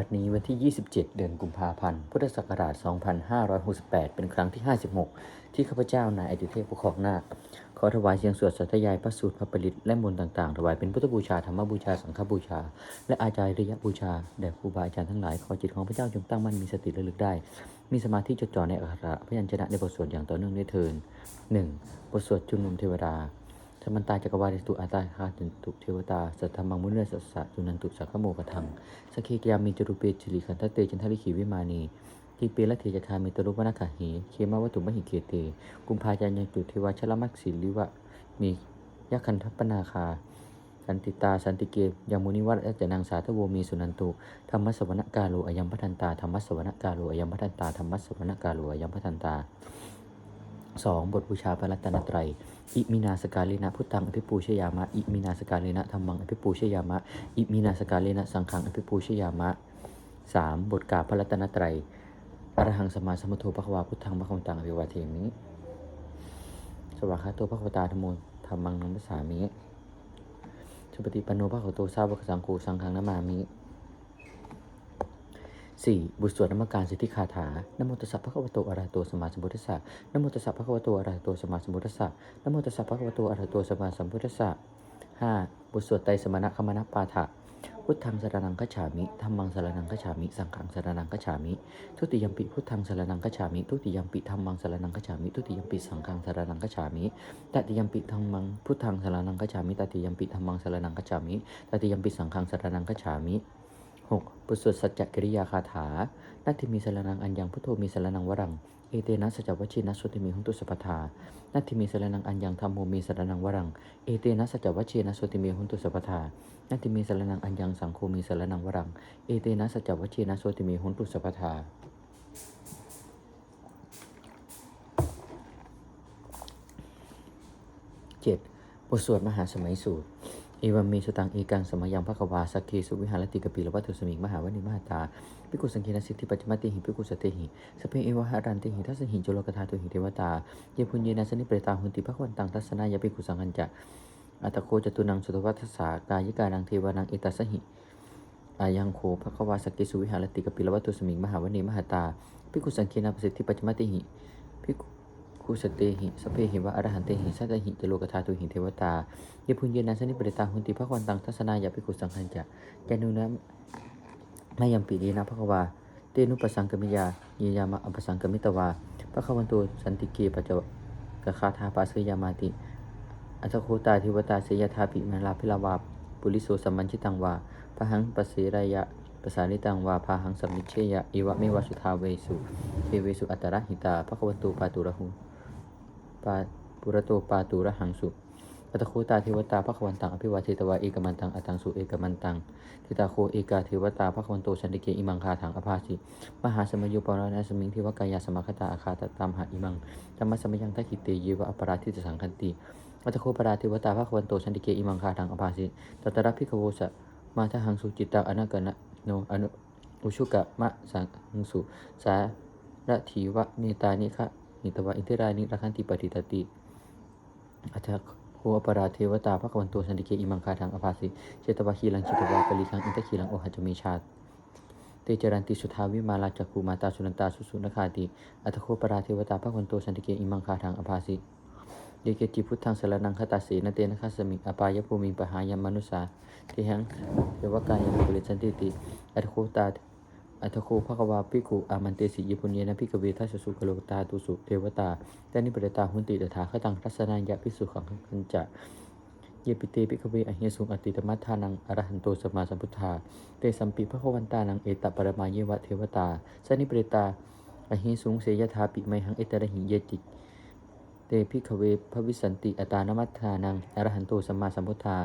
บัดนี้วันที่ 27 เดือนกุมภาพันธ์ พุทธศักราช 2568 เป็นครั้งที่ 56 ที่ข้าพเจ้านายอดิเทพผู้ครองนาคขอถวายเสียงสวดสัตยายพระสูตรพระปริตและมนต์ต่างๆ ถวายเป็นพุทธบูชาธรรมบูชา สังฆบูชา และอาจารย์ริยบูชา แด่ครูบาอาจารย์ทั้งหลาย ขอจิตของพระเจ้าจงตั้งมั่นมีสติระลึกได้ มีสมาธิจดจ่อในอักขระพยัญชนะในบทสวดอย่างต่อเนื่องด้เทิน 1. บทสวดจุนุมเทวดา ธรรมันตาจักรวาลิตุอาตาคาตินตุเทวตาสัทธรรมังมุนีสัสสะจุนันตุสักขโมกทังสกเคกยามีจรุเปจิริคันทเตจันทริขีวิมานีทีเปละเทจคามิตรุวนาคาหีเคมาวัตุมหิเกเต กุมภาจันยังตุเทวชลมักศิลิวะ มียักขันทัปนาคา สันติตาสันติเกยังมุนิวัตจนังสาธโวมีสุนันตุธรรมสวรรกาโลอยัมพัทันตาธรรมสวรรกาโลอยัมพัทันตาธรรมสวรรกาโลอยัมพัทันตาสองบทบูชาพระรัตนตรัย อิมินาสกาเลนะพุทธังอภิปูชยามะ อิมินาสกาเลนะธรรมังอภิปูชยามะ อิมินาสกาเลนะสังฆังอภิปูชยามะสามบทกาพระรัตนตรัยอรหังสมาสมมโทภควาพุทธังพระคำตังอภิวาเทมิสวากขาโตภควตาธรรมโมธรรมังนัมสสามิสุปฏิปันโนภควโตสาบวกสังโฆสังฆังนามามิ สี่บุตรสวดนมัการสิทธิคาถานโมตัสสะภะคะวะโตอะระหะโตสมมาสัมพุทธัสสะนโมตัสสะภะคะวะโตอะระหะโตสมมาสัมพุทธัสสะนโมตัสสะภะคะวะโตอะระหะโตสมมาสัมพุทธัสสะห้าบุตรสวดไตรสมณะคมณปาฐะพุทธังสรนังคัจฉามิธัมมังสรนังคัจฉามิ สังฆังสรนังคัจฉามิ ทุติยมปิพุทธังสรนังคัจฉามิ ทุติยมปิธัมมังสรนังคัจฉามิ ทุติยมปิสังฆังสรนังคัจฉามิ ตติยมปิธัมมังพุทธังสรนังคัจฉามิ ตติยมปิธัมมังสรนังคัจฉามิ ตติยมปิสังฆังสรนังคัจฉามิ หกบุสวดสัจจกิริยาคาถานัตถิมีสรนังอัญญังพุทโธมีสรนังวรัง เอเตนะสัจจวัชินะสุติมีหุนตุสัพทานัตถิมีสรนังอัญญังธรรมโมมีสรนังวรัง เอเตนะสัจจวัชินะสุติมีหุนตุสัพทานัตถิมีสรนังอัญญังสังโฆมีสรนังวรัง เอเตนะสัจจวัชินะสุติมีหุนตุสัพทาเจ็ดบทสวดมหาสมัยสูตร เอวัมเมสุตังเอกังสมัยยังภควาสักเคสุวิหารติกปีละวัตถุสมิงมหาวนิมหาตาปิกุสังคีนสิทธิปัจจมติหิปิกุสเตหิสเปเอวหารันติหิทัสหิจุลกธาตุหิเทวตาเยพุญเยนะสนิเปรตาหุนติภควันตังทัศนายปิกุสังหันจะอัตโคจตุนังสุตวัฏสากายิกานังเทวานังเอตัสหิอายังโคภควาสกเกสุวิหารติกปิลวัตตุสมิงมหาวณีมหาตาภิกุสังคีนาปสิทธิปัจจมติหิภิก ขุสเตหิสเพหิวะอรหันเตหิสัตหิจโลกธาตุหิเทวตาเยพุญเยนะสนิปริตาหุนติภควันตังทัศนายาภิกุสังคันจะยานุนะมายัมปีดีนะภควาเตนุปสังกมิยาเยยามะอปสังกมิตวาภควันโตสันติเกปัจจกคาธาปัสยามาติอัตโคตาเทวตาเสยธาปิมาลาพิลาวาปุริโสสัมมันชิตังวาพระหังปเสรายะปสานิตังวาพาหังสัมมิเชยะอิวะเมวะสุทาเวสุเทเวสุอัตระหิตาภควันตุปาตุระหุ ปาปุระโตปาตุระหังสุอัตโคตาเทวตาภควันตังอภิวาเทตวาเอกมันตัง อตังสุเอกมันตังทิตาโคเอกาเทวตาภควันโตชันติเกอิมังคาถังอภาสิมหาสมยุปรณะสมิงเทวกายาสมาคตาอาคาตตามหาอิมังธรรมสมยังทักิเตเยวะอปราทิตสังคันติวัตโคปราธิวตาภควันโตชันติเกอิมังคาทังอภาสิตัตระพิกโวสะมาทหังสุจิตตังอนากนะโนอนุอุชุกะมะสังสุสาระถีวะเนตานิคะ นิตวะอินทิรานิรักขันติปฏิตติอัตโคปราเทวตาภควันโตชันติเกอิมังคาทังอภาสิเจตวะคีลังจิตวะปริคังอินทคีลังโอหัจเมชาติเตจรันติสุทาวิมาลาจักคูมาตาสุนันตาสุสุนคาติอัตโคปราเทวตาภควันโตชันติเกอิมังคาทังอภาสิเยเกจิพุทธังสรนังคตาสีนเตนะคัสมิอปายภูมิปหายมนุสาทิหังเทวกายานุริสันติติอัตโคตา อัตโคภควาปิกุอามันเตสิยิปุญเยนะพิกเวทัสสุกโลตาตุสุเทวตาตานิปเรตาหุนติตถาคตังทัสนายะพิสุขังคันจะเยปิเตปิกเวอเฮสุงอติตมัทธานังอรหันโตสมาสัมพุทธาเตสัมปิภควันตานังเอตปรมาเยวะเทวตาสนิปเรตาอหิสุงเสยธาปิไมหังเอตระหิเยจิเตพิขเวพระวิสันติอตานมัตถานังอรหันโตสัมมาสัมพุทธา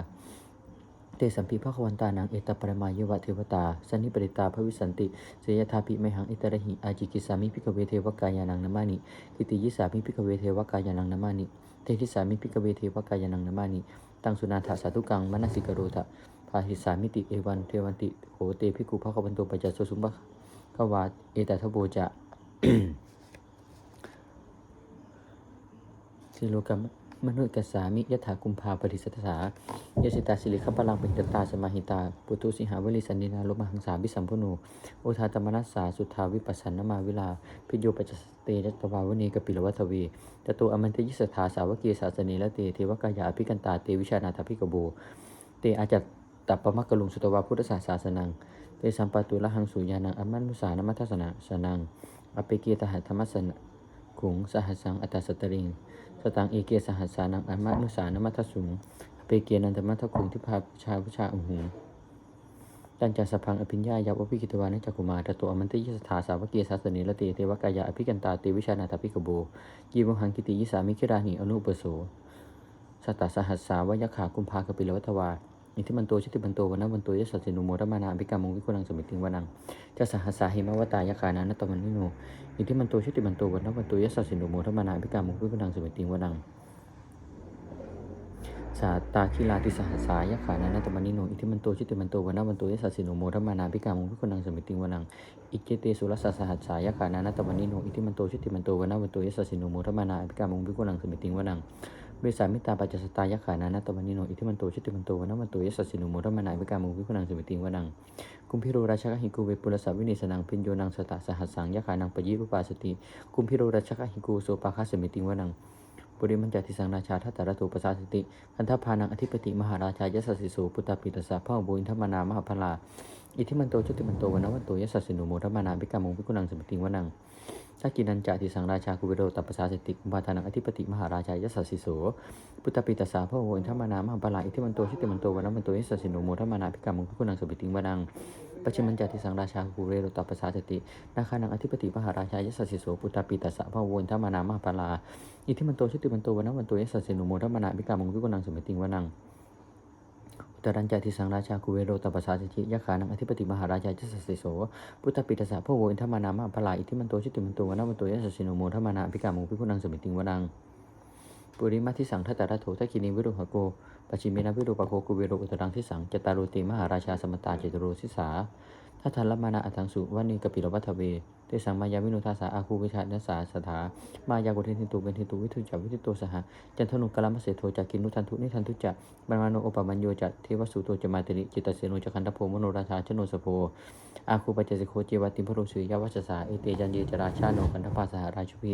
เตสัมพิภควันตานังเอตปรมายวะเทวตาสันนิปริตาพระวิสันติเสยธาปิไมหังอิตระหิอาจิกิสามิพิกเวเทวกายานังนามานิทิติยิสามิพิกเวเทวกายานังนามานิเตทิสามิพิกเวเทวกายานังนามานิตังสุนาถาสาธุกังมนสิกโรตะพาหิสามิติเอวันเทวันติโหเตพิกุภควันโตปัจจโสสุมะขวาเอตทโบจะสิโลกัม มนุษย์กสามิยถากุมภาปฏิสัทธายสิตาสิริขปลังเปิตตาสมาหิตา ปุตุสิหาวลิสันนินาลมหังสาวิสัมพโนโอทาตมนัสสาสุทาวิปัสสนมาวิลา พิโยปัจสเตจัตตวาวณีกปิลวัทวีจตุอมันตยิสถาสาวกีศาสนีละเตเทวกายาภิกันตาเตวิชานาถพิกโบเตอาจัตตัปปมักกะลุงสุตวาพุทธศาสาสนัง เตสัมปตุละหังสุญานังอมันุสานมัทสนะสนังอเปเกตหัตธรรมสนะขุงสหัสังอัตตสตริง สตังเอเกสหัสสานังอมันุสานมัทสุงเปเกนันตมัทขุงที่พาชาพุชาอุหุงตันจัสพังอภิญญายาวพิกิตวานิจักุมารตตัวอมันติยสถาสาวกีศาสนิละเตเทวกายาอภิกันตาติวิชานาถพิกโบยีวหังกิติยิสามิคิราหิอนุปโสสตตสหัสสาวยขากุมภากปิลวัตวา อิทิมันโตชิติมันโตวันนวันโตยสัสสินุโมรมานาภิกามุงวิคุนังสมิติงวนังจะสหัสาหิมวตายคานานัตมันนิโนอิทิมันโตชิติมันโตวันนวันโตยสัสสินุโมรมานาภิกามุงวิคุนังสมิติงวนังสาตาคิลาติสหัสสายขานานตมันนิโนอิทิมันโตชิติมันโตวันนวันโตยสัสสินุโมรมานาภิกามุงวิคุนังสมิติงวนังอิเจเตสุรสสหัสสายขานานตมันนิโนอิทิมันโตชิติมันโตวันนวันโตยสัสสินุโมรมานาภิกามุงวิคุนังสมิติงวนัง เวสามิตาปัจจสตายะขานานาตวันนิโนอิทิมันโตชิติมันโตวนนมันโตยสัสสินุโมรมานายวิกามุวิคุนังสมิติงวนังกุมพิโรราชกหิกูเวปุรสาวินิสนังพิญโยนังสตะสหัสสังยะขานังปยิรุปาสติกุมพิโรราชกหิกูโสปาคาสมิติงวนังปุริมันจติสังราชาทัตตระโตปสาสติคันทพานังอธิปติมหาราชายสัสสิโสปุตตปิตสาพ่อบุญธรรมนามหาพลาอิทิมันโตชิติมันโตวนนวันโตยสัสสินุโมรมานายวิกามุวิคุนังสมิติงวนัง ถ้ากินันจะติสังราชาคุเวโรตัปปสาสติกุมภาธานังอธิปติมหาราชายัสสิโสพุทธปิตสาพระโวินทมานามหาปลาอิทิมันโตชิติมันโตวันนั้นมันโตยิสสิโนโมทมานาภิกามุขคุณังสบิติงวนังปัจฉิมันจติสังราชาคุเรโรตัปปสาสตินาคานังอธิปติมหาราชายัสสิโสพุทธปิตสาพระโวินทมานามหาปลาอิทิมันโตชิติมันโตวันนั้นมันโตยิสสิโนโมทมานาภิกามุขคุณังสบิติงวนัง ตรัญจติสังราชาคุเวโรตปสาสติยะขานังอธิปติมหาราชาจัสสิโสพุทธปิตสะพระโวอินทมานามะพลาอิทิมันโตชิติมันโตวนามันโตยะสสิโนโมธมานาภิกามุพิพุนังสมิติงวนังปุริมาทิสังทัตตาระโถทักินีวิรุหโกปชิเมนะวิรุปโคกุเวโรอุตรังทิสังจตารุติมหาราชาสมตาเจตโรสิสา ทัทันละมานาอัตังสุวันีกปิลวัฏเวเตสังมายาวินุทาสาอาคูวิชานัสาสถามายากุเทนทิตุเป็นทิตุวิทุจักวิทิโตสหจันทนุกลามเสโทจักกินุทันทุนิทันทุจักบรมาโนโอปมัญโยจัเทวสุโตจมาติริจิตเสโนจักขันธโพมโนราชาชโนสโพอาคูปัจเจสิโคเจวติมพโรสุยยวัชสาเอเตจันเยจราชาโนกันทปาสหราชุพิ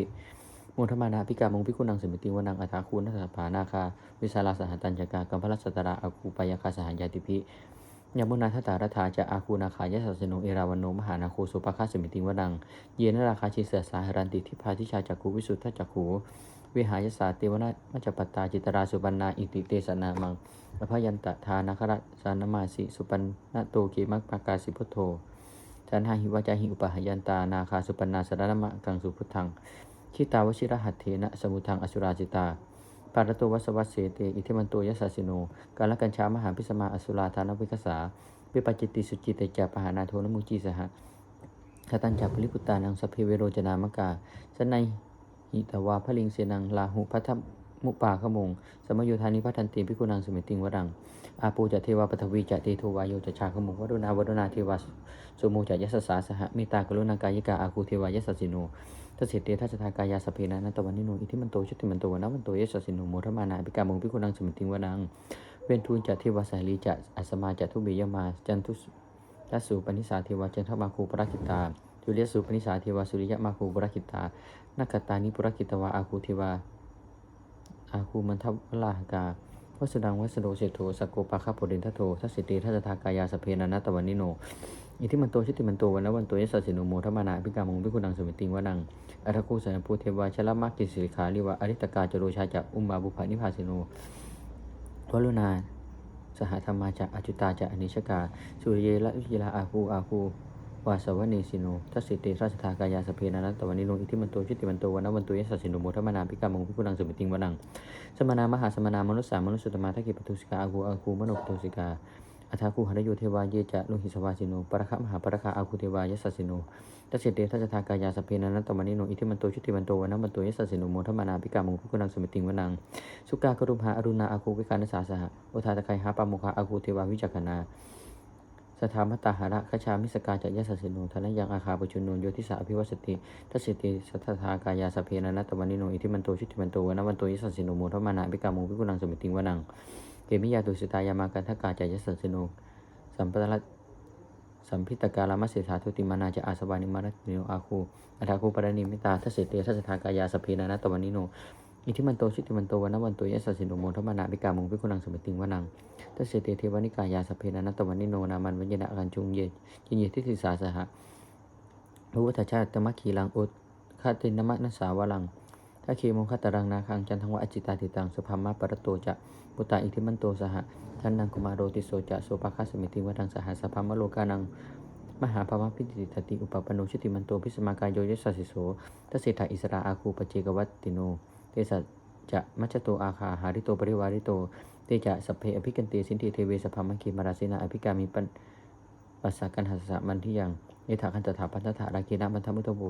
มุธมานาพิกามงพิคุนังสมิติวนังอัฐาคูนัสสะผานาคาวิสาลาสหตัญจกากัมพลัสตราอาคูปยาคาสหายาติพิ ยามุนาทตารัฐาจะอาคูนาคายะสัสโนเอราวันโนมหานาโคสุปคาสมิติวนัง เยนราคาชิเสสาหรันติทิพาทิชาจักคูวิสุทธจักขูวิหายสาเตวนามัจปตาจิตราสุปันนาอิติเตสนามังอภยันตทานาคระสานมาสิสุปันนาโตเกมักปากาสิพุทโธจันหาหิวจาหิอุปหยันตานาคาสุปันนาสารนมะกังสุพุทธัง ชิตาวชิรหัตเถนะสมุทังอสุราจิตา ปารโตวัสวัสเสเตอิทิมันตัวยสาสิโน การละกัญชามหาพิสมาอสุราธานวิกษาวิปจิติสุจิตเตจาปหานาโทนมุจีสหะขตัญจาปริพุตตานังสพเพเวโรจนามกาสนัยหิตวาพลิงเสนังลาหุพัท มุปาขมง สมโยธานิพัทันติพิกุนังสมิติงวรัง อาปูจะเทวาปทวีจะเตโทวายโยจะชาขมงวรุณาวรุณาเทวาสุโมจะยัสสาสหะมิตากรุณากายิกาอาคูเทวายัสสิโนทศเสเตทัศทากายาสพเพนะนัตวันนิโนอิทิมันโตชุติมันโตวนนวันโตเยสสินุโมทมานาภิกามงพิกุนังสมิติงวนัง เวนทูลจะเทวาสาลีจะอัสมาจะทุเบยมาจันทุทัสสุปนิสาเทวาจันทมาคูปราคิตาจุเลียสุปนิสาเทวาสุริยะมาคูปราคิตานักตานิปุรคิตวาอาคูเทวา อาคูมันทัวลาหกาวัสดังวัสโดเสโทสกโกปาคาโพเดนทัโททัสสิเตทัศทากายาสเพนะนัตวันนิโนอิทิมันโตชิติมันโตวันนวันโตยสัสสินุโมทมานาภิกามงพิกุนังสมิติงวนังอัตคูสันปูเทวาชลมักกิสิริขาลิวะอริตกาจโรชาจะอุมาบุภานิพาสิโนวัลุนาสหธรรมาจะอจุตาจะอนิชกาสุเยละวิจิลาอาคูอาคู วาสวเนสิโนทัสสิเตทัสสทากายาสเพนะนัตวันนิโนอิทิมันโตชิติมันโตวันนวันโตยสัสสินุโมทัมนาภิกามงพิกุนังสมิติงวนังสมนามหาสมนามนุษย์สามนุษย์สุตมาทักิปทุสิกาอาคูอาคูมโนปทุสิกาอัฐาคูหรโยเทวาเยจะโลหิสวาสิโนปรคะมหาปรคะอาคูเทวายัสสิโนตัสเสเตทัสสทากายาสเพนันตมนิโนอิทิมันโตชุติมันโตวันนมันโตยัสสิโนโมทัมนาภิกามงคุกุนังสมิติงวนังสุกากรุมหาอรุณาอาคูวิคานสาสหะโอทาตะไคหาปามุคาอาคูเทวาวิจักขนา สถามตาหาระคชามิสกาจะยะสสิโนธนยังอาคาปจุนโนโยทิสาอภิวัสติทัสิติสัทธากายาสเพนะนัตตวันนิโนอิทิมันโตชิติมันโตวนะวันโตยะสสิโนโมทมานาภิกาโมภิกุนังสมิติงวนังเกมิยาตุสิตายามากันทกาจะยะสสิโนสัมปตะสัมพิตกาลามัสสิทาทุติมานาจะอาสวานิมารัตนิโนอาคูอัฐาคูปรณิมิตาทัสสิเตทัสสทากายาสเพนะนัตตวันนิโน อิทิมันโตชิติมันโตวันวันโตยะสสิโนโมทมานาภิกาโมภิกุนังสมิติงวนังทัสเสตเทวานิกายาสพเพนะนัตตวันนิโนนามันวัญญนะกันจุงเยจินเยทิสิสาสหะพระพุทธชาติตมะขีลังอุตคาตินมะนัสสาวลังถ้าเคมงคตรังนาคังจันทังวะอจิตาติตังสุภามะปรตโตจะปุตตาอิทิมันโตสหะทันนังกุมารโรติโสจะโสภาคาสมิติวัดังสหสภามะโลกานังมหาภาวะพิติตติอุปปนโนชิติมันโตพิสมากายโยยสัสสิโสทัสเสถอิสราอาคูปเจกวัตติโน สัจจะมัจจโตอาคาหาริโตปริวาริโตเตจะสัพเพอภิกันเตสินติเทเวสภามังคีมาราเสนาอภิกามิปันปัสสะกันหัสสะมันที่ยังเยถาคันตถาพันธถารากีนะมันทมุตโตโบ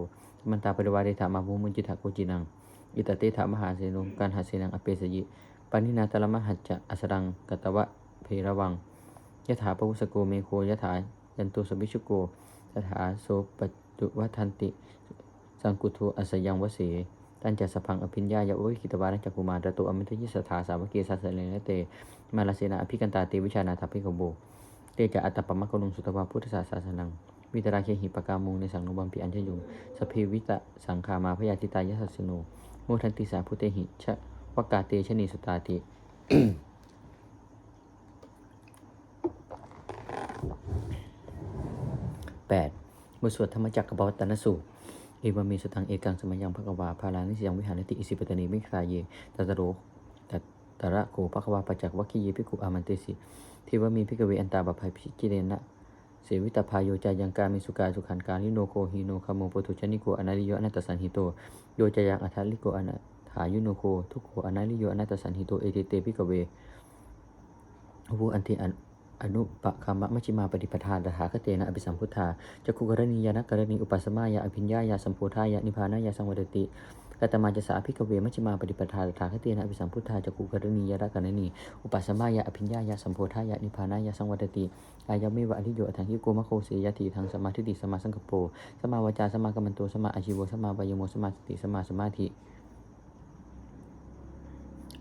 มันตาปริวาริธามาภูมุจิตาโกจินังอิตเตถามหาเสนุการหาเสนังอเปสยิปานินาตละมหัจจะอสรังกตวะเพระวังยถาปวุสโกเมโคยถายันตุสมิชุโกยถาโสปจุวัทันติ สังกุโทอสยังวเส ตันจะสพังอภิญญายะโอวิคิตวานัจักกุมารตตุอมิทยิสถาสาวกีสัสเลนเต มาลาเสนาอภิกันตาเตวิชานาทพพิกโบเตจะอัตตปมะกนุงสุตวาพุทธศาสนานัง วิตราเคหิปกามุงในสังนุบัมปิอัญชยุงสพเพวิตะสังขามาพยาติตายสัสโนโมทันติสาพุเตหิชะวกาเตชนีสตาติแปดบทสวดธรรมจักรกับวัตนสูตร เอวามีสตังเอกังสมัยยังภควาภาลานิสยังวิหารติอิสิปตนีมิคาเยตัตโรตัตระโกภควาปัจจักวัคคีเยพิกุอามันเตสิเทวามีพิกเวอันตาบภัยพิจิเรนะเสวิตาพายโยจายังการมิสุกาสุขันกาลิโนโคฮิโนคาโมโปตุชนิโกอนาลิโยอนัตตสันหิโตโยจายังอัทลิโกอนาถายุโนโคทุกโคอนาลิโยอนัตตสันหิโตเอเตเตพิกเววูอันติอัน อนุปคามะมัชฌิมาปฏิปทานตถาคเตนะอภิสัมพุทธาจักขุกรณียานกรณีอุปสมายาอภิญญายาสัมโพธายานิพานายาสังวดติกัตมาจะสาภิกเวมัชฌิมาปฏิปทาตถาคเตนะอภิสัมพุทธาจักขุกรณียานกรณีอุปสมายาอภิญญายาสัมโพธายานิพานายาสังวดติอายะเมวะอริโยอทังคิโกมะโคเสยติทางสมาธิติสมาสังกโปสมาวจาสมากัมมันโตสมาอาชีโวสมาวายโมสมาสติสมาสมาธิ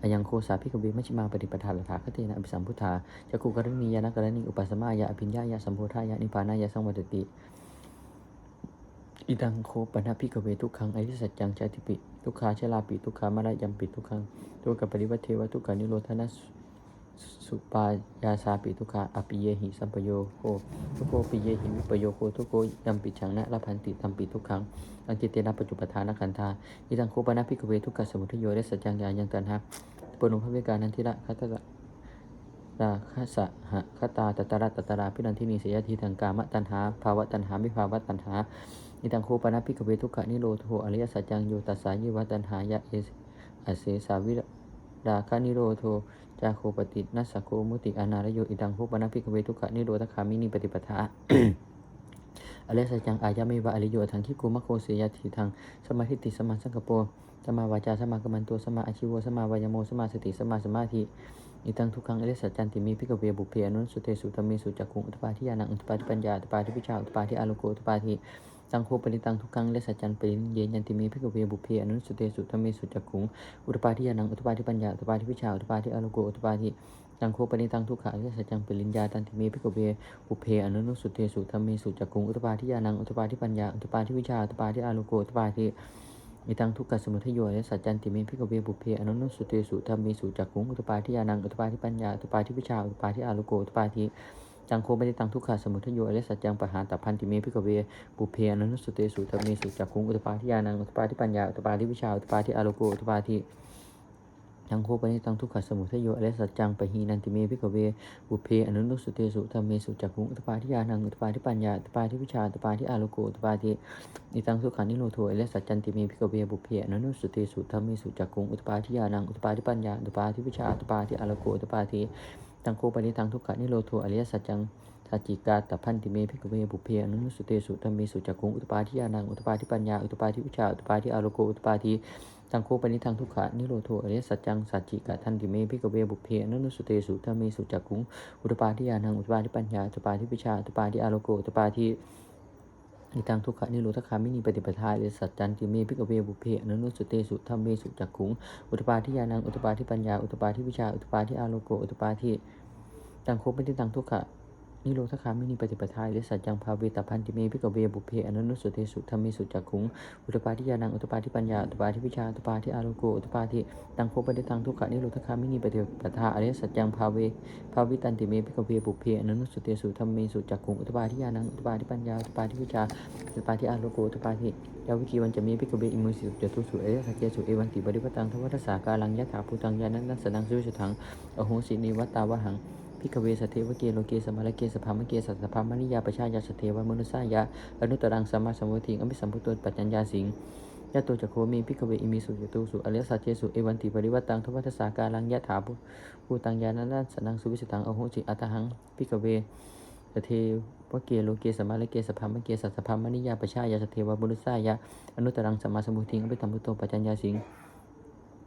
อายังโคสาพิกเวมัชิมาปฏิปทาลถาคเตนะอภิสัมพุทธาจักขุกรณียานกรณีอุปสมายาอภิญญายาสัมโพธายานิพานายาสังวัตติอิดังโคปนะพิกเวทุกขังอริสัจจังชาติปิ ทุกขาชลาปิทุกขามารยัมปิทุกขังตัวกับปริวัตเทวทุกขานิโรธนัส สุปายาสาปิทุกขาอปิเยหิสัมปโยโคทุกโคปิเยหิวิปโยโคทุกโคยัมปิชังนะละพันติตัมปิทุกขังอังจิเตนะปัจจุปทานะขันธาอิดังโคปนะพิกเวทุกขสมุทโยและสัจจังยายังตันหะปนุภเวกานันทิระคัตตะราคสะหะคตาตตระตตราพิรันทินีเสยทีทางกามตันหาภาวะตันหามิภาวะตันหาอิตังโคปนะพิกเวทุกขะนิโรธโหอริยสัจจังโยตัสสายิวะตันหายะเอสอเสสาวิราคานิโรโท จาโคปตินัสสโคมุติอนารโยอิตังโคปนะพิกเวทุกขะนิโรธคามินีปฏิปทาอริยสัจจังอายะเมวะอริโยทังคิโกมะโคเสยทีทางสมาธิติสมาสังกปโปสมาวาจาสมากัมมันโตสมาอาชิโวสมาวายโมสมาสติสมาสมาธิอิตังทุกขังอริสัจจันติมีพิกเวบุเพอนุสุเตสุตเมสุจักขุงอุตปาทิยานังอุตปาทิปัญญาอุตปาทิวิชาอุตปาทิอาโลโกอุตปาทิ ตังโคปริตังทุกขังอริสัจจันปริเยยันติมีพิกเวบุเพอนุสุเตสุตเมสุจักขุงอุตปาทิยานังอุตปาทิปัญญาอุตปาทิวิชาอุตปาทิอโลโกอุตปาทิตังโคปริตังทุกขังอริสัจจังปริญญาตันติมีพิกเวบุเพอนุสุเตสุตเมสุจักขุงอุตปาทิยานังอุตปาทิปัญญาอุตปาทิวิชาอุตปาทิอโลโกอุตปาทิอิตังทุกขสมุทโยและสัจจันติเมพิกเวบุเพอนุนุสุเตสุธรรมีสุจักขุงอุตปาทิยานังอุตปาทิปัญญาอุตปาทิวิชาอุตปาทิอาโลโกอุตปาทิ จังโคปฏิตังทุกขสมุทัยโยและสัจจังปหาตัพันติเมพิกเวบุเพอนุนุสุเตสุธรรมีสุจักขุงอุตปาทิยานังอุตปาทิปัญญาอุตปาทิวิชาอุตปาทิอาโลโกอุตปาทิยังโคปนิตังทุกขสมุทัยโยแลสัจจังปหีนันติเมพิกเวบุเพอนุนุสุเตสุธรรมีสุจักขุงอุตปาทิยานังอุตปาทิปัญญาอุตปาทิวิชาอุตปาทิอาโลโกอุตปาทิอิตังสุกขานิโรโทเอเลสัจจันติเมพิกเวบุเพอนันุสุเตสุธรรมิสุจักกุงอุตปาทิยานังอุตปาทิปัญญาอุตปาทิวิชาอุตปาทิอาโลโกอุตปาทิ ตังโคปนิตังทุกขานิโรโทอริยสัจจังสัจจิกาตพันติเมพิกเวบุเพอนุสุเตสุธรรมิสุจักกุงอุตปาทิยานังอุตปาทิปัญญาอุตปาทิวิชาอุตปาทิอาโลโกอุตปาทิตังโคปนิทังทุกขะนิโรโทอริยสัจจังสัจจิกะทันติเมพิกเวบุเพอนุนุสุเตสุธรรมเมสุจักขุงอุตปาทิยานังอุตปาทิปัญญาอุตปาทิปิชาอุตปาทิอาโลโกอุตปาทินิทังทุกขะนิโรธคามินีปฏิปทาอริยสัจจันติเมพิกเวบุเพอนุนุสุเตสุธรรมเมสุจักขุงอุตปาทิยานังอุตปาทิปัญญาอุตปาทิวิชาอุตปาทิอาโลโกอุตปาทิ ตังโคปนิทังทุกขะนิโรธคามินีปฏิปทาและสัจจังภาเวตาพันติเมพิกเวบุเพอนันุสุเทสุธรรมิสุจักขุงอุตปาทิยานังอุตปาทิปัญญาอุตปาทิวิชาอุตปาทิอาโลโกอุตปาทิตังโคปฏิทังทุกขะนิโรธคามินีปฏิปทาอริสัจจังภาเวภาวิตันติเมพิกเวบุเพอนันุสุเทสุธรรมิสุจักขุงอุตปาทิยานังอุตปาทิปัญญาอุตปาทิวิชาอุตปาทิอาโลโกอุตปาทิยาวิกีวันจะมีพิกเวอิมุสิสุจตุสุเอริยสัจเจสุเอวันติบริปตังทวัตสากาลังยะถาภูตังยานันนัสนังสุวิชทังอโหสินิวัตตาวหัง พิกเวสเทวเกโลเกสมาลเกสภามเกสัสสภามนิยาประชายาสเทวมนุสายะอนุตรังสมาสมุทิงอภิสัมพุทโตปัจจัญญาสิงยะโตจักโคมีพิกเวอิมิสุยตุสุอริยสัจเจสุเอวันติปริวัตังทวัตสากาลังยะถาภูตังยานันนัสนังสุวิสตังอโหสิอัตหังพิกเวสเทวเกโลเกสมาลเกสภามเกสัสสภามนิยาประชายาสเทวมนุสายะอนุตรังสมาสมุทิงอภิสัมพุทโตปัจจัญญาสิง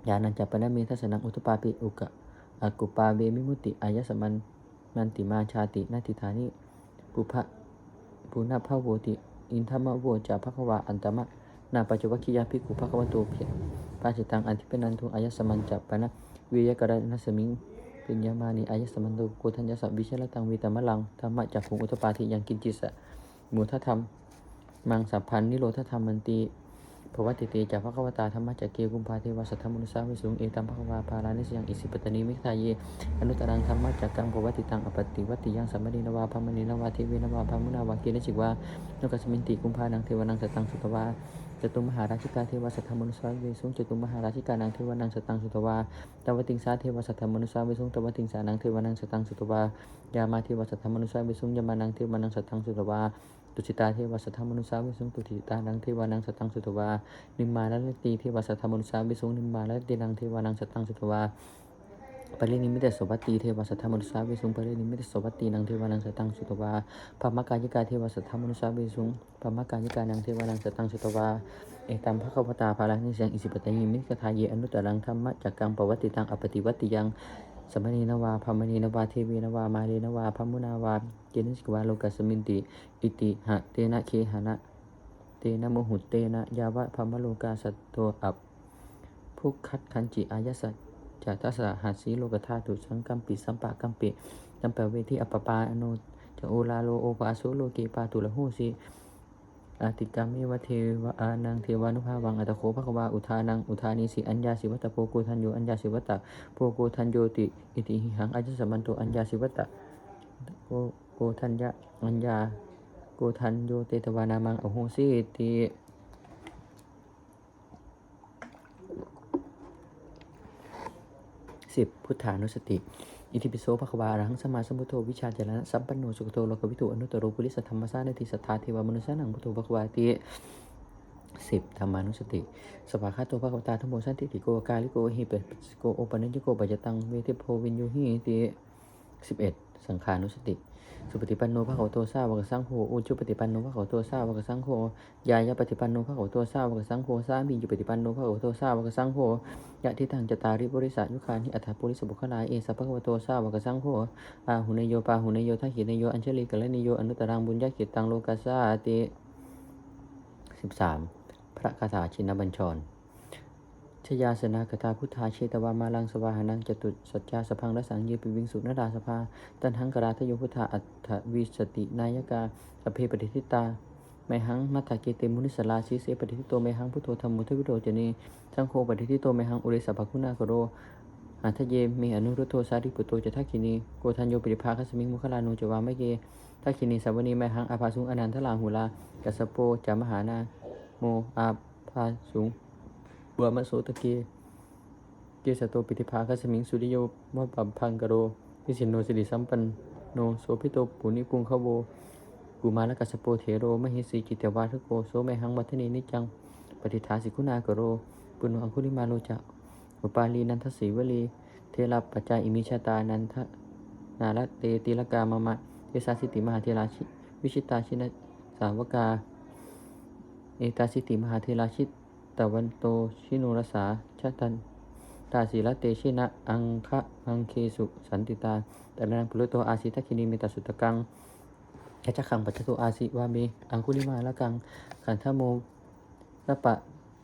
ญาณัญจปนเมทัสนังอุตปาปิอุกะ อากุปาเวมิมุติอายสมันนันติมาชาตินาติธานิปุพะปุณพะโวติ อินทมะโวจาภควาอันตมะนาปัจจวัคคียาภิกขุภควโตเพียปาจิตังอันทิปนันทุอายสมันจัปปนะวิยกรณสมิงปิญญามานิอายสมันโตโกทัญญสัพวิเชลตังวิตามะลังธรรมะจักขุงอุตปาทิยังกินจิสะมูทธรรมมังสัพพันนิโรธธรรมมันติ ภวติเตจาภควตาธรรมะจักเกกุมภาเทวสัทธมนุสาวิสุงเอตัมภควาภารานิสยังอิสิปตนีมิทาเยอนุตรังธรรมะจักกังภวติตังอปติวัติยังสัมมณีนวาพมณีนวาเทวีนวาพมุนาวาเกณจิกวานกสมินติกุมภานังเทวนังสตังสุตวา จตุมหาราชิกาเทวสัทธมนุสาเวสุงจตุมหาราชิกานังเทวนังสตังสุตวาตวติงสาเทวสัทธมนุสาเวสุงตวติงสานังเทวนังสตังสุตวายามาเทวสัทธมนุสาเวสุงยามานังเทวนังสตังสุตวาตุจิตาเทวสัทธมนุสาเวสุงตุจิตานังเทวนังสตังสุตวานิมมาลตีเทวสัทธมนุสาเวสุงนิมมาลตีนังเทวนังสตังสุตวา ปรินิมิตสวัตตีเทวสัทธมนุสาวิสุงปรินิมิตสวัตตีนังเทวานังสตังสุตวาภามกายิกาเทวสัทธมนุสาวิสุงภามกายิกานังเทวานังสตังสุตวาเอตัมภควตาภาลังนิสังอิสิปตยิมิกทายเยอนุตตรังธรรมะจักกังปวัตติตังอปติวัตติยังสมณีนวาพมณีนวาเทวีนวามาเรนวาพมุนาวาเจนิสกวาโลกัสมินติอิติหะเตนะเคหะนะเตนะโมหุเตนะยาวะพมโลกาสัตโตอับภุคัดคันจิอายสัจ จากทัสสะหัสสีโลกธาตุสังกัมปิสัมปะกัมปิจัมปะเวทีอปปาอโนจะโอลาโลโอปาสุโลกีปาตุละหูสีอาติกามิวเทวานังเทวานุภาวังอัตโคภควาอุทานังอุทานิสิอัญญาสิวัตโพโกทันโยอัญญาสิวัตตะโพโกทันโยติอิติหิหังอัจจสมันโตอัญญาสิวัตตะโกโกทัญญะอัญญาโกทันโยเตตวานามังอโหสิติ สิบพุทธานุสติ อิทิปิโสภควารหังสมาสมุทโธวิชาจารณะสัมปันโนสุขโตโลกวิถุอนุตตโรปุริสธรรมสานติสัทธาเทวมนุษยนังพุทโธภควาติสิบธรรมานุสติ สภาคาโตภควตาธรรมโมสันติติโกกาลิโกหิเปสโกโอปัญญโกปัจจตังเวทิโพวินยูหิติสิบเอ็ดสังขานุสติ สุปฏิปันโนภะคะวะโตสาวกสังโฆอุจุปฏิปันโนภะคะวะโตสาวกสังโฆยายะปฏิปันโนภะคะวะโตสาวกสังโฆสามีจุปฏิปันโนภะคะวะโตสาวกสังโฆยะทิทังจตาริบริษัยุคานิอัฏฐปุริสบุคลาเอสัพพะคะวะโตสาวกสังโฆอาหุเนโยปาหุเนโยทักขิเนโยอัญชลิกะเลเนโยอนุตตรังบุญญาขิตังโลกัสสาติสิบสามพระคาถาชินบัญชร ชยาสนากถาพุทธาเชตวามาลังสวาหานังจตุสัจจาสพังรสังเยปิวิงสุนดาสภา ตันหังกราทโยพุทธาอัฏวิสตินายกาอเพปฏิทิตาไมหังมัตถเกเตมุนิสลาชิเสปฏิทิโตไมหังพุทโธธรรมุทวิโรจเนสังโฆปฏิทิโตไมหังอุเรสภคุณากโรอัทเยเมอนุรุตโตสาริปุตโตจะทักขินีโกทันโยปริภาคัสมิงมุขลานุจวามเกทักขินีสาวนีไมหังอาภาสุงอนันทลาหุลากัสสโปจามหานาโมอาภาสุง บัวมะโสตะเก เกสโตปิติภาคัสมิงสุริโยมะปัมพังกโรวิสินโนสิริสัมปันโนโสพิโตปุนิปุงขโวกุมารกัสโปเถโรมหิสีกิตวาทโกโสไมหังมัทนีนิจัง ปฏิทาสิกุณากโร ปุณังคุลิมาโลจะอุปาลีนันทสีวลี เทระปัจจาอิมิชาตานันทนาลเตติลกามามะเทสาสิติมหาเทราชิวิชิตาชินสาวกา เอตาสิติมหาเทราชิต ตะวันโตชิโนรสาชตันตาศีละเตชินะ อังคะอังเคสุสันติตาตะนังปุรุโตอาสิทัคคินีเมตสุตกังแคชคังปัจจตุอาสิวาเมอังคุลิมาละกัง ขันธโมละปะ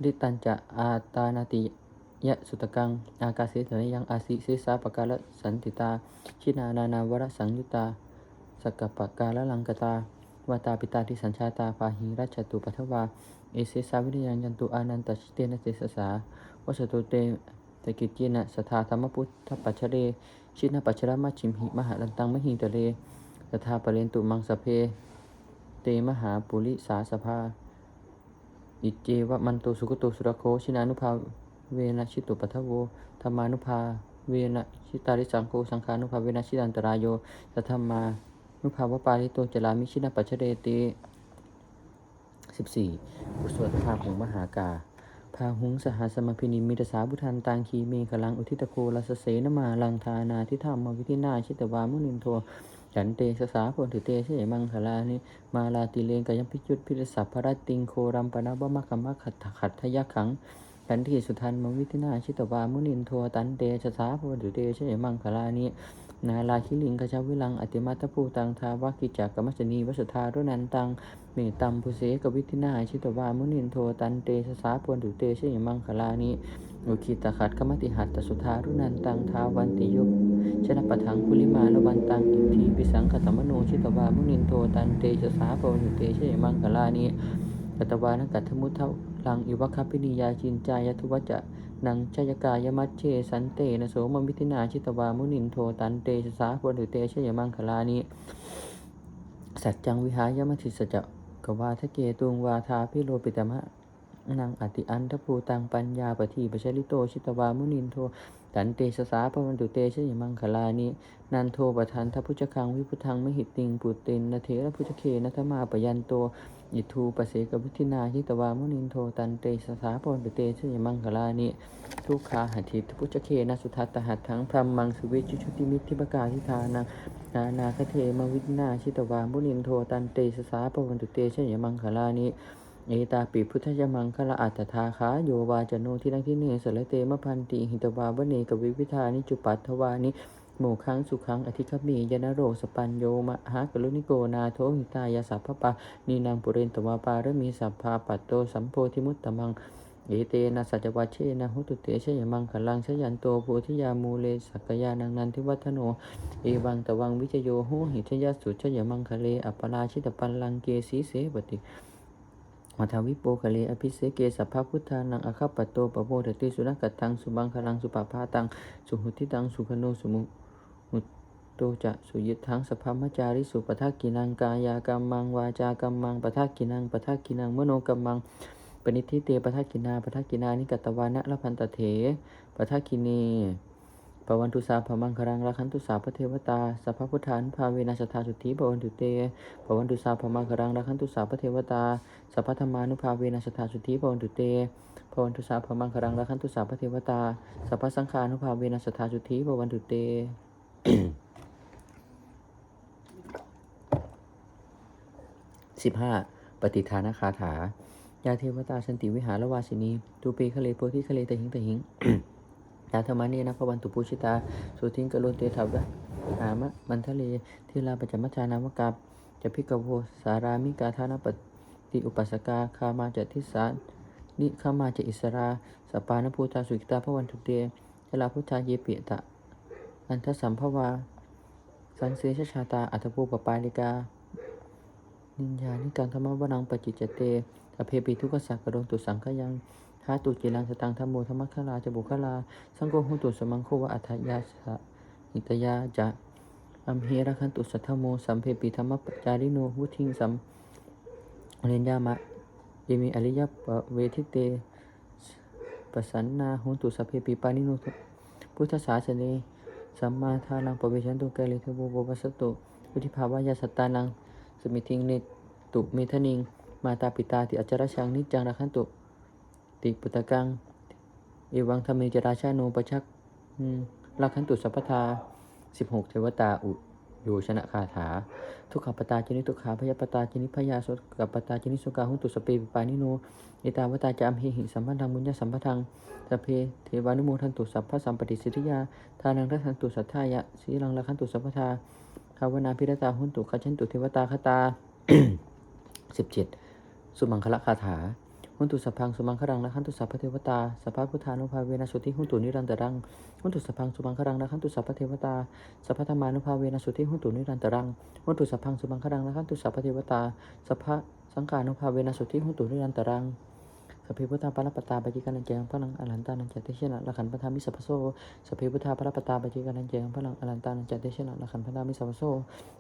ดิตันจะอาตานาติยะสุตกัง อากาเสสนยังอาสิเสสาปกาละสันติตา ชินานานาวรสังยุตตาสกปปกาละลังกตา วาตาปิตาทิสัญชาตาปาหิรัชตุปัทวา เอเสสาวิริยังยันตุอานันตชิเตนะเตสสาวสตุเตตะกิจเจนะสทาธรรมพุทธปัจเจเรชินะปัจฉรมัชชิมหิมหาลันตังมหิตะเลสทาปะเรนตุมังสเพ เตมหาปุริสาสภา อิเจวะมันโตสุกโตสุรโคชินานุภาเวนะชิตุปัทโวธรรมานุภาเวนะชิตาริสังโฆสังฆานุภาเวนะชิตันตรายโยสัทธรรมา นุภาวปาริโตจลามิชินะปัจเจเรติสิบสี่บุสวดพาหุงมหากาพาหุงสหสมพินิมิตสาบุทันตังคีเมฆลังอุทิตโกลัสเสนมาลังทานาทิธรรมวิธินาชิตวามุนินโทฉันเตสสาโพธิเตเชมังคลานิมาลาติเลงกยังพิจุตพิรสัพพรตติงโครัมปนาบมะกัมมะขัดขัดทยขังขันทีสุทันมวิธินาชิตวามุนินโทตันเตสสาโพธิเตเชมังคลานิ นาลาคิลิงกชาวิลังอติมัตภูตังทาวากิจักกมัจจนีวสุธารุนันตังเมตัมพุเสกวิทินาชิตวามุนินโทตันเตสสาปวนดุเตชยมังคลานิอุคิตขัดขมติหัตตสุธารุนันตังทาวันติยุชนะปะทังคุลิมาลวันตังอิทธิปิสังขตมโนชิตวามุนินโทตันเตสสาปวนดุเตชยมังคลานิกัตวานกัตถมุทะลังอิวคัพปินิยาจินจายทุวัจจะ นังชยกายมัชเชสันเตนะโสมมิทินาชิตวามุนินโทตันเตสสาปวนดุเตชยมังคลานิสัจจังวิหายมัติสจะกวาทะเกตุงวาทาพิโรปิตมะนังอติอันทภูตังปัญญาปทีปชลิโตชิตวามุนินโทตันเตสสาปวันตุเตชยมังคลานินันโทปทานทพุชคังวิพุทังมหิตติงปุตตินนเทระพุชเคนัทมาปยันโต อิทูปเสกวิทินาชิตวามุนินโทตันเตสสาปนตุเตชยมังคลานิทุกขาหัตถิทพุชเคนะสุทัตตหัตถังพรหมังสุวิจุชุติมิตทิปกาทิทานังนานาคเทมวิทนาชิตวามุนินโทตันเตสสาปนตุเตชยมังคลานิเอตาปิพุทธยมังคละอัตถาคาโยวาจโนที่นังที่เนสละเตมะพันติหิตวาบเนกวิวิธานิจุปัตถวานิ โมคังสุขังอธิคมียนโรสปัญโยมหากรุณิโกนาโทหิตายาสัพพปะนีนางปุเรนตวาปารมีสัพพาปัตโตสัมโพธิมุตตมังเอเตนะสัจวัชเชนะหุตุเตชยมังคลังชยันโตโพธิยามูเลสักยานังนันทิวัฒโน เอวังตวังวิจโยโหหิชยสุชยมังคะเลอัปราชิตปัลลังเกสีเสปติมัทวิโปคะเลอภิเสเกสัพพะพุทธานังอคัปปโตปะโพธติสุนักตังสุบังคลังสุปปาตัง สุหุติตังสุขโนสุมุ มุตโตจะสุยิทังสภามจาริสุปทักกินังกายากรรมังวาจากรรมังปทักกินังปทักกินังมโนกรรมังปณิทิเตปทักกินาปทักกินานิกัตวานะละพันตเถปทักกินีปวันตุสาพมังครังราคันตุสาพระเทวตาสัพพพุทธานภาเวนัสธาสุทธิปวันตุเตปวันตุสาพมังครังราคันตุสาพระเทวตาสัพพธรรมานุภาเวนัสธาสุทธิปวันตุเตปวันตุสาพมังครังราคันตุสาพระเทวตาสัพพสังฆานุภาเวนัสธาสุทธิปวันตุเต สิบห้าปฏิทานคาถา ยาเทวตาสันติวิหารวาสินีตูปีคะเลโพธิคะเลตะหิงตะหิงยาธรรมนีนะพวันตุปุชิตา สุทิงกะโลเตถาวะหามะมันทะเลทิลาปจจมัชานามกับจะพิกโวสารามิกาธานปฏิอุปัสกาคามาจะทิสานิขามาจะอิสราสปานภูตาสุกิตาพวันตุเตยลาพุทธาเยเปียตะ อันทสัมภวา สันเสชชาตา อัตภูปปาลิกา นิญญานิการธรรมวนังปจิจจเตอเพปิทุกสักกะโดนตุสังขยังหาตุจิรังสตังธรรมโมธรรมคลาจะบุคลา สังโฆหุตุสมังโควะอัฏยาสะหิตยาจะอัมเหระคันตุสัทธโมสัมเพปิธรรมปจาริโนวุทิงสัมเรนยามะยมิอริยปเวทิเตปสันนาหุตุสัพเพปิปานิโนพุทธศาสเน สัมมาทานังปวิชันตุเกลิเทโบโบปัสสตุวิธิภาวายาสตานังสมิทิงเนตุเมทนิง มาตาปิตาติอจฉรชังนิจจังรักขันตุ ติปุตตะกังเอวังธรรมเจราชาโนปชักรักขันตุสัพพทาสิบหกเทวตาอุ โยชนะคาถา ทุกขปตาจินิทุกขาพยาปตาจินิพยาสุกับปตาจินิสุกาหุนตุสเปปิปานิโนเอตาวตาจามหิหิสัมพันธังมุญญสัมปทังสเพเทวานุโมทันตุสัพพะสัมปติสิทธิยาทานังรัทันตุสัทธายะสีลังละคันตุสัพพทาภาวนาพิรตาหุนตุขจันตุเทวตาคตาสิบเจ็ดสุมังคละคาถา หุนตุสัพพังสุมังครังนะขันตุสัพพเทวตาสัพพะพุทธานุภาเวนะสุติหุนตุนิรันตรังหุนตุสัพพังสุมังครังนะขันตุสัพพเทวตาสัพพะธรรมานุภาเวนะสุติหุนตุนิรันตรังหุนตุสัพพังสุมังครังนะขันตุสัพพเทวตาสัพพะสังขานุภาเวนะสุติหุนตุนิรันตรัง สัพเพพุทธาปรปตาปจิกานันเจงพลังอรันตานันจติเชนะละขันพัทธามิสัพโซสัพเพพุทธาปรปตาปจิกานันเจงพลังอรันตานันจติเชนะละขันพัทธามิสัพโซ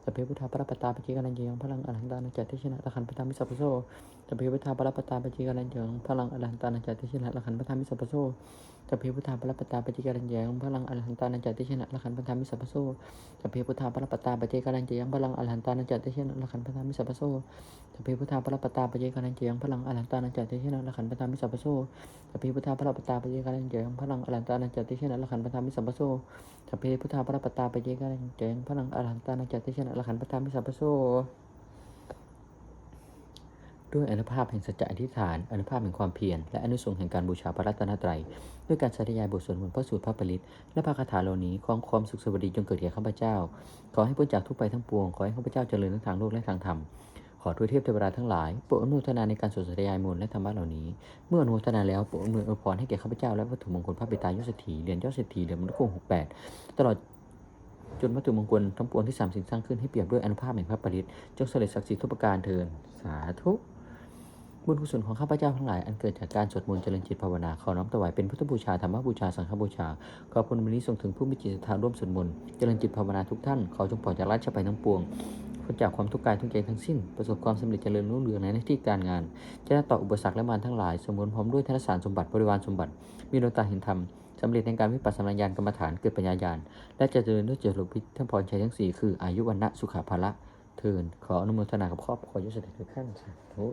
สัพเพพุทธาปรปตาปจิกานันเจงพลังอรันตานันจติเชนะละขันพัทธามิสัพโซจะพิพุทธาปรปตาปจิกานันยังพลังอรันตานันจติชนะละขันพระธรรมิสัพพโซ จะพิพุทธาปรปตาปจิการันยังพลังอรหันตานันจติชนะละขันพระธรรมิสัพพโซจะพิพุทธาปรปตาปจิการันยังพลังอรหันตานันจติชนะละขันพระธรรมิสัพพโซจะพิพุทธาปรปตาปจิการันยังพลังอรหันตานันจติชนะละขันพระธรรมิสัพพโซจะพิพุทธาปรปตาปจิการันยังพลังอรหันตานันจติชนะละขันพระธรรมิสัพพโซจะพิพุทธาปรปตาปจิการันยังพลังอรหันตานันจติชนะละขันพระธรรมิสัพพโซ ด้วยอนุภาพแห่งสัจจะอธิษฐาน อนุภาพแห่งความเพียร และอนุสงแห่งการบูชาพระรัตนตรัย ด้วยการสาธยายบทสวดมนต์พระสูตรพระปริตและพระคาถาเหล่านี้ของความสุขสวัสดีจงเกิดแก่ข้าพเจ้า ขอให้พ้นจากทุกไปทั้งปวง ขอให้ข้าพเจ้าเจริญทั้งทางโลกและทางธรรม ขอด้วยเทพเทวดาทั้งหลายโปรดอนุทนาในการสวดสาธยายมนต์และธรรมะเหล่านี้ เมื่ออนุทนาแล้วโปรดอนวยอวยพรให้แก่ข้าพเจ้าและวัตถุมงคลพระปิตายศเศรษฐีเหรียญยอดเศรษฐีเหรียญมรดกหกแปดตลอดจนวัตถุมงคลทั้งปวงที่สามสิ่งสร้างขึ้นให้เปรียบด้วยอนุภาพแห่งพระปริตจงเสด็จศักดิ์สิทธิ์ทุกประการเทินสาธุ บุญกุศลของข้าพเจ้าทั้งหลายอันเกิดจากการสวดมนต์เจริญจิตภาวนาขอน้อมถวายเป็นพุทธบูชาธรรมบูชาสังฆบูชาขอผลบุญนี้ส่งถึงผู้มีจิตศรัทธาร่วมสวดมนต์เจริญจิตภาวนาทุกท่านขอจงปลอดจากราชภัยทั้งปวงพ้นจากความทุกข์กายทุกใจทั้งสิ้น ประสบความสำเร็จเจริญรุ่งเรืองในหน้าที่การงาน จะต่ออุปสรรคและมารทั้งหลาย สมบูรณ์พร้อมด้วยธนสารสมบัติบริวารสมบัติ มีดวงตาเห็นธรรมสำเร็จในการวิปัสสนาญาณกรรมฐานเกิดปัญญาญาณ และจะเจริญด้วยเจริญพิทั้งพรชัยทั้งสี่คืออายุวันนะสุขภาละเทินขออนุโมทนากับครอบครัวยศเดชทุกท่านสาธุ